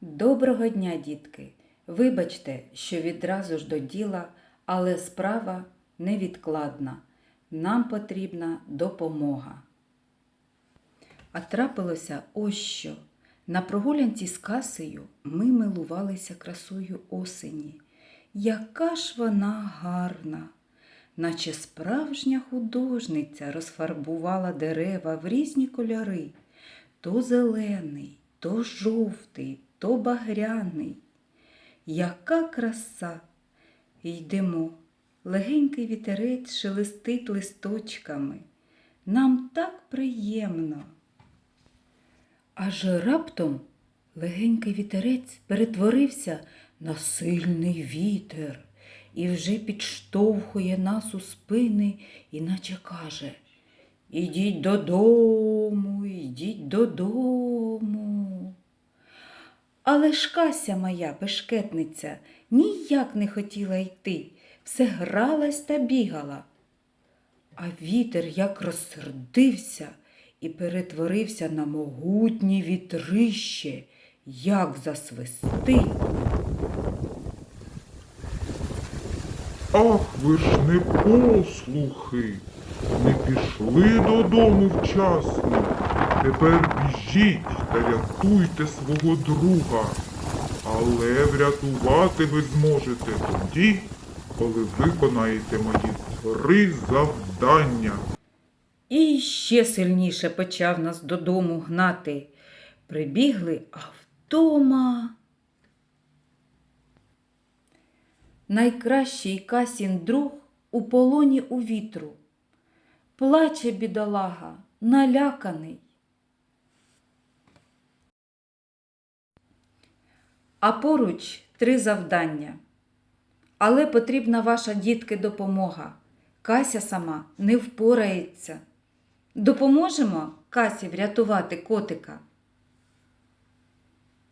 Доброго дня, дітки! Вибачте, що відразу ж до діла, але справа невідкладна. Нам потрібна допомога. А трапилося ось що. На прогулянці з касею ми милувалися красою осені. Яка ж вона гарна! Наче справжня художниця розфарбувала дерева в різні кольори то зелений, то жовтий, то багряний. Яка краса! Йдемо. Легенький вітерець шелестить листочками. Нам так приємно. Аж раптом легенький вітерець перетворився на сильний вітер і вже підштовхує нас у спини, іначе каже Ідіть додому, ідіть додому. Але ж Кася моя бешкетниця ніяк не хотіла йти, все гралась та бігала. А вітер як розсердився і перетворився на могутнє вітрище, як засвистить. Ах, ви ж не послухи, не пішли додому вчасно. Тепер біжіть рятуйте свого друга. Але врятувати ви зможете тоді, коли виконаєте мої три завдання. І ще сильніше почав нас додому гнати. Прибігли, а вдома. Найкращий Касін друг у полоні у вітру. Плаче бідолага, наляканий. А поруч три завдання. Але потрібна ваша дітки допомога. Кася сама не впорається. Допоможемо Касі врятувати котика.